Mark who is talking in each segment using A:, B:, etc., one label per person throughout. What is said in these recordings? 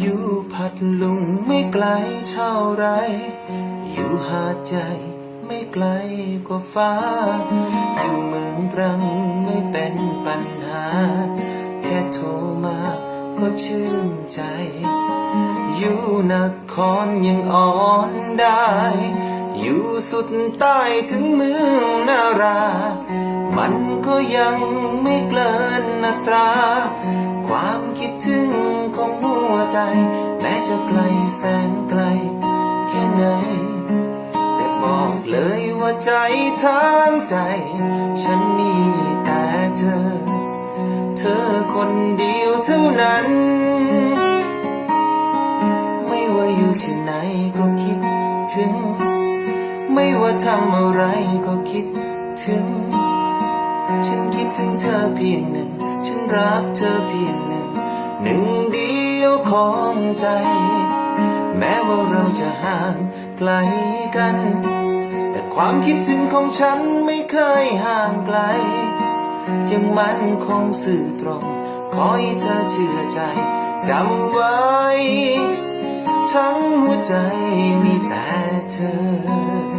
A: อยู่พัดลุงไม่ไกลเท่าไร อยู่หาดใจ ไม่ไกลกว่าฟ้า อยู่เมืองตรังไม่เป็นปัญหา แค่โทรมาก็ชื่นใจ อยู่นครยังอ่อนได้ อยู่สุดใต้ถึงเมืองนารา มันก็ยังไม่เกินอัตรา ความคิดถึงของหัวใจ แม้จะไกลแสนไกล แค่ไหน วใจทั้งใจ ฉันมีแต่เธอ เธอคนเดียวเท่านั้น ไม่ว่าอยู่ที่ไหนก็คิดถึง ไม่ว่าทำอะไรก็คิดถึง ฉันคิดถึงเธอเพียงหนึ่ง ฉันรักเธอเพียงหนึ่ง หนึ่งเดียวของใจ แม้ว่าเราจะห่างไกลกัน ความคิดถึงของฉันไม่เคยห่างไกล ยังมันคงสื่อตรง ขอให้เธอเชื่อใจจำไว้ ทั้งหัวใจมีแต่เธอ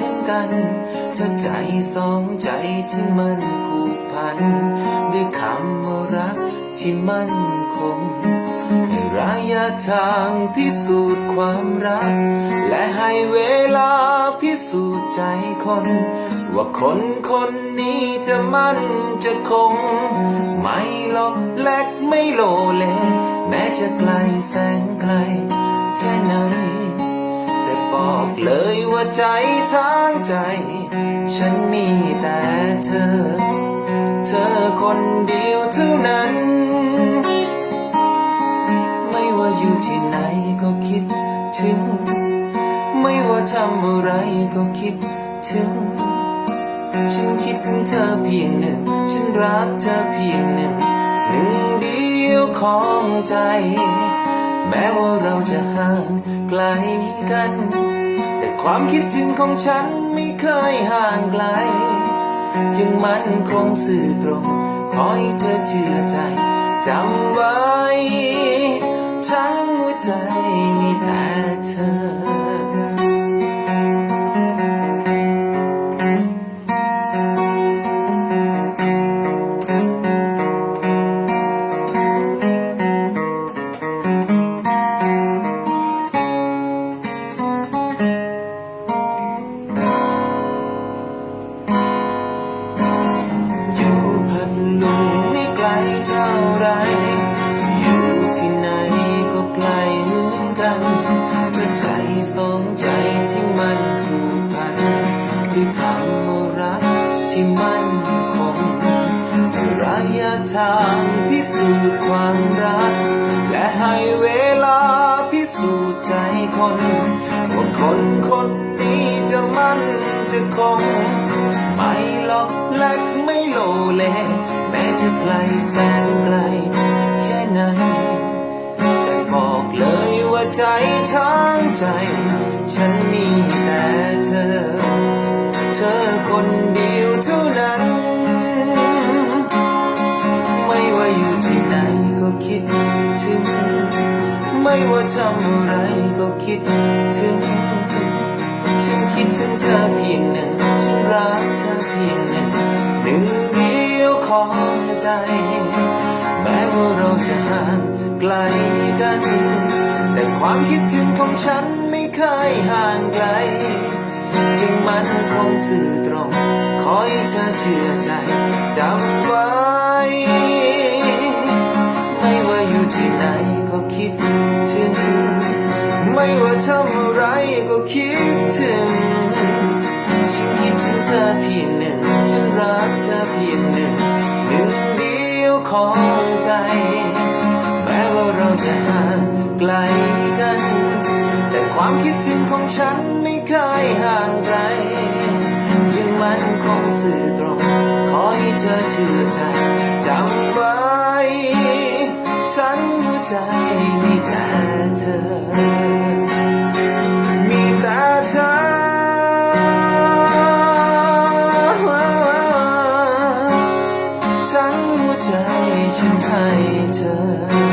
A: มือนกันถ้าใจสองใจที่มันผูกพัน ด้วยคำว่ารักที่มั่นคงให้ระยะทางพิสูจน์ความรัก และให้เวลาพิสูจน์ใจคน ว่าคนคนนี้จะมั่นจะคง ไม่หลอกแลกไม่โลเล แม้จะไกลแสนไกล แค่ไหน บอกเลยว่าใจทางใจ ฉันมีแต่เธอ เธอคนเดียวเท่านั้น ไม่ว่าอยู่ที่ไหนก็คิดถึง ไม่ว่าทำอะไรก็คิดถึง ฉันคิดถึงเธอเพียงหนึ่ง ฉันรักเธอเพียงหนึ่ง หนึ่งเดียวของใจ แม้ว่าเราจะห่าง ไกลกัน แต่ความคิดถึงของฉันไม่เคยห่างไกล จึงมันคงสื่อตรง ขอให้เธอเชื่อใจจำไว้ สองใจที่มันผูกพันด้วยคำว่ารักที่มันคงระยะทางพิสูจน์ความรัก และให้เวลาพิสูจน์ใจคนว่าคนคนนี้จะมั่นจะคง ไม่หลอกแลกไม่โลเล แม้จะไกลแสนไกลแค่ไหน ใจทั้งใจ ฉันมีแต่เธอ เธอคนเดียวเท่านั้น ไม่ว่าอยู่ที่ไหนก็คิดถึง ไม่ว่าทำอะไรก็คิดถึง ฉันคิดถึงเธอเพียงหนึ่ง ฉันรักเธอเพียงหนึ่งหนึ่งเดียวของใจ แม้ว่าเราจะห่างไกลกัน ความคิดถึงของฉันไม่เคยห่างไกลจึงมันคงสื่อตรง ขอให้เธอเชื่อใจจำไว้ ไม่ว่าอยู่ที่ไหนก็คิดถึง ไม่ว่าทำอะไรก็คิด ให้เธอ